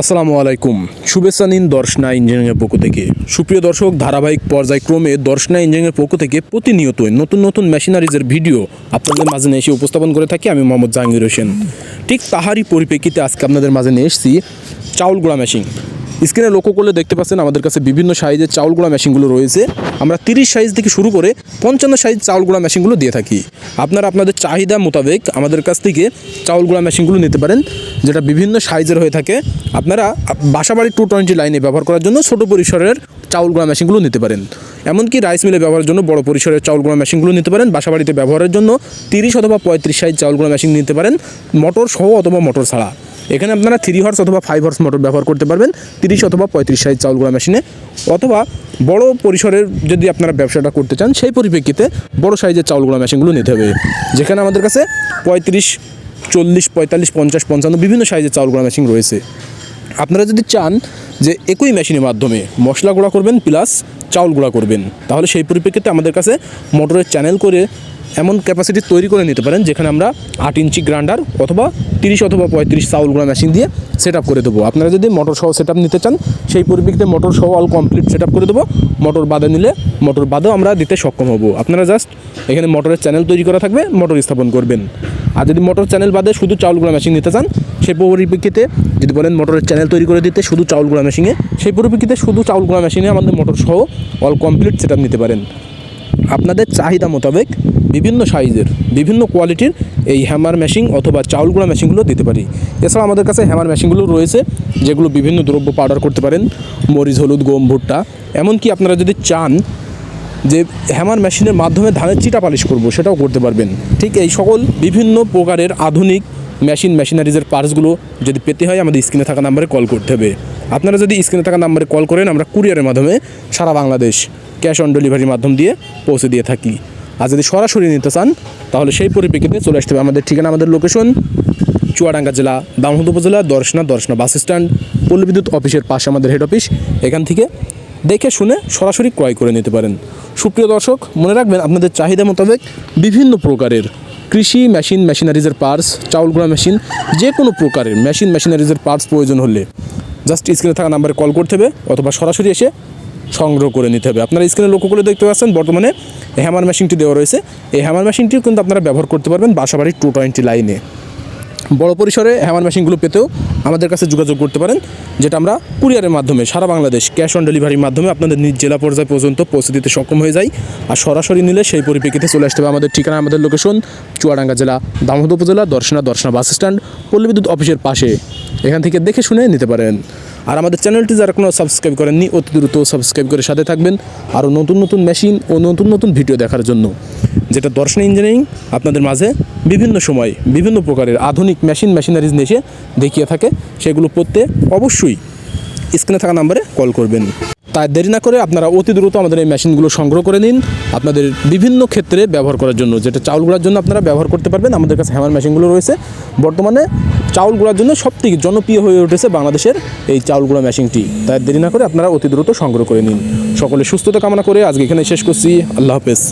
আসসালামু আলাইকুম। শুভেচ্ছা নিন দর্শনা ইঞ্জিনিয়ারিংয়ের পক্ষ থেকে। সুপ্রিয় দর্শক, ধারাবাহিক পর্যায়ক্রমে দর্শনা ইঞ্জিনিয়ারিংয়ের পক্ষ থেকে প্রতিনিয়ত নতুন নতুন মেশিনারিজের ভিডিও আপনাদের মাঝে নিয়ে এসে উপস্থাপন করে থাকি আমি মোহাম্মদ জাহাঙ্গীর হোসেন। ঠিক তাহারই পরিপ্রেক্ষিতে আজকে আপনাদের মাঝে নিয়ে এসেছি চাউল গুঁড়া মেশিন। স্ক্রিনে লক্ষ্য করলে দেখতে পাচ্ছেন আমাদের কাছে বিভিন্ন সাইজের চাউল গুঁড়া মেশিনগুলো রয়েছে। আমরা তিরিশ সাইজ থেকে শুরু করে পঞ্চান্ন সাইজ চাউল গুঁড়া মেশিনগুলো দিয়ে থাকি। আপনারা আপনাদের চাহিদা মোতাবেক আমাদের কাছ থেকে চাউল গুঁড়া মেশিনগুলো নিতে পারেন, যেটা বিভিন্ন সাইজের হয়ে থাকে। আপনারা বাসাবাড়ি টু টোয়েন্টি লাইনে ব্যবহার করার জন্য ছোট পরিসরের চাউল গুঁড়া মেশিনগুলো নিতে পারেন। এমনকি রাইস মিলে ব্যবহারের জন্য বড় পরিসরের চাউল গুঁড়া মেশিনগুলো নিতে পারেন। বাসাবাড়িতে ব্যবহারের জন্য তিরিশ অথবা পঁয়ত্রিশ সাইজ চাউল গুঁড়া মেশিন নিতে পারেন। মোটর সহ অথবা মোটর ছাড়া। এখানে আপনারা থ্রি হর্স অথবা ফাইভ হর্স মোটর ব্যবহার করতে পারবেন, তিরিশ অথবা পঁয়ত্রিশ সাইজ চাউল গোড়া মেশিনে অথবা বড় পরিসরের যদি আপনারা ব্যবসাটা করতে চান, সেই পরিপ্রেক্ষিতে বড় সাইজের চাউল গুঁড়া মেশিনগুলো নিতে হবে। যেখানে আমাদের কাছে পঁয়ত্রিশ, চল্লিশ, পঁয়তাল্লিশ, পঞ্চাশ, পঞ্চান্ন বিভিন্ন সাইজের চাউল গোড়া মেশিন রয়েছে। আপনারা যদি চান যে একই মেশিনের মাধ্যমে মশলা গুঁড়া করবেন প্লাস চাউল গুঁড়া করবেন। তাহলে সেই পরিপ্রেক্ষিতে আমাদের কাছে মোটরের চ্যানেল করে এমন ক্যাপাসিটি তৈরি করে নিতে পারেন, যেখানে আমরা আট ইঞ্চি গ্রাইন্ডার অথবা তিরিশ অথবা পঁয়ত্রিশ চাউল গুঁড়া মেশিন দিয়ে সেট করে দেবো। আপনারা যদি মোটর সহ সেট নিতে চান, সেই পরিপ্রেক্ষিতে মোটর সহ অল কমপ্লিট সেট করে দেবো। মোটর বাদে নিলে মোটর বাদেও আমরা দিতে সক্ষম হব। আপনারা জাস্ট এখানে মোটরের চ্যানেল তৈরি করা থাকবে মোটর স্থাপন করবেন। আর যদি মোটর চ্যানেল বাদে শুধু চাউল গুঁড়া মেশিন নিতে চান সেই পরিপ্রেক্ষিতে যদি বলেন মোটরের চ্যানেল তৈরি করে দিতে শুধু চাউল গুঁড়া মেশিনে সেই পরিপ্রেক্ষিতে শুধু চাউল গুঁড়া মেশিনে আমাদের মোটর সহ অল কমপ্লিট সেট নিতে পারেন। আপনাদের চাহিদা মোতাবেক বিভিন্ন সাইজের, বিভিন্ন কোয়ালিটির এই হ্যামার মেশিন অথবা চাউল গুঁড়া মেশিনগুলো দিতে পারি। এছাড়া আমাদের কাছে হ্যামার মেশিনগুলো রয়েছে, যেগুলো বিভিন্ন দ্রব্য পাউডার করতে পারেন, মরিচ, হলুদ, গম, ভুট্টা। এমনকি আপনারা যদি চান যে হ্যামার মেশিনের মাধ্যমে ধানের চিটা পালিশ করব, সেটাও করতে পারবেন। ঠিক এই সকল বিভিন্ন প্রকারের আধুনিক মেশিন মেশিনারিজের পার্টসগুলো যদি পেতে হয়, আমাদের স্ক্রিনে থাকা নাম্বারে কল করতে হবে। আপনারা যদি স্ক্রিনে থাকা নাম্বারে কল করেন, আমরা কুরিয়ারের মাধ্যমে সারা বাংলাদেশ ক্যাশ অন ডেলিভারির মাধ্যম দিয়ে পৌঁছে দিয়ে থাকি। আর যদি সরাসরি নিতে চান, তাহলে সেই পরিপ্রেক্ষিতে চলে আসতে হবে আমাদের ঠিকানা, আমাদের লোকেশন চুয়াডাঙ্গা জেলা দামহদ উপজেলা, দর্শনা দর্শনা বাস স্ট্যান্ড, পল্লী বিদ্যুৎ অফিসের পাশে আমাদের হেড অফিস এখান থেকে দেখে শুনে সরাসরি ক্রয় করে নিতে পারেন। সুপ্রিয় দর্শক, মনে রাখবেন, আপনাদের চাহিদা মোতাবেক বিভিন্ন প্রকারের কৃষি মেশিন মেশিনারিজের পার্টস চাউল গুঁড়া মেশিন যে কোনো প্রকারের মেশিন মেশিনারিজের পার্টস প্রয়োজন হলে জাস্ট স্ক্রিনে থাকা নাম্বারে কল করতে হবে অথবা সরাসরি এসে সংগ্রহ করে নিতে হবে। আপনারা স্ক্রিনে লক্ষ্য করে দেখতে পাচ্ছেন বর্তমানে হ্যামার মেশিনটি দেওয়া রয়েছে। এই হ্যামার মেশিনটিও কিন্তু আপনারা ব্যবহার করতে পারবেন বাসাবাড়ির টু টোয়েন্টি লাইনে বড় পরিসরে হ্যামার মেশিনগুলো পেতেও আমাদের কাছে যোগাযোগ করতে পারেন, যেটা আমরা কুরিয়ারের মাধ্যমে সারা বাংলাদেশ ক্যাশ অন ডেলিভারির মাধ্যমে আপনাদের নিজ জেলা পর্যায় পর্যন্ত পৌঁছে দিতে সক্ষম হয়ে যায় আর সরাসরি নিলে সেই পরিপ্রেক্ষিতে চলে আসতে হবে আমাদের ঠিকানা, আমাদের লোকেশন চুয়াডাঙ্গা জেলা দামোদ উপজেলা, দর্শনা দর্শনা বাস স্ট্যান্ড, পল্লী বিদ্যুৎ অফিসের পাশে। এখান থেকে দেখে শুনে নিতে পারেন। আর আমাদের চ্যানেলটি যারা কোনো সাবস্ক্রাইব করেননি, অতি দ্রুত সাবস্ক্রাইব করে সাথে থাকবেন। আরও নতুন নতুন মেশিন ও নতুন নতুন ভিডিও দেখার জন্য। যেটা দর্শন ইঞ্জিনিয়ারিং আপনাদের মাঝে বিভিন্ন সময় বিভিন্ন প্রকারের আধুনিক মেশিন মেশিনারিজ নিয়ে এসে দেখিয়ে থাকে, সেগুলো পড়তে অবশ্যই স্ক্রিনে থাকা নাম্বারে কল করবেন। তাই দেরি না করে আপনারা অতি দ্রুত আমাদের এই মেশিনগুলো সংগ্রহ করে নিন। আপনাদের বিভিন্ন ক্ষেত্রে ব্যবহার করার জন্য, যেটা চাউল গুঁড়ার জন্য আপনারা ব্যবহার করতে পারবেন। আমাদের কাছে হ্যামার মেশিনগুলো রয়েছে। বর্তমানে চাউল গুঁড়ার জন্য সবথেকে জনপ্রিয় হয়ে উঠেছে বাংলাদেশের এই চাউল গুঁড়া মেশিনটি। তাই দেরি না করে আপনারা অতি দ্রুত সংগ্রহ করে নিন। সকলে সুস্থতা কামনা করে আজকে এখানে শেষ করছি। আল্লাহ হাফেজ।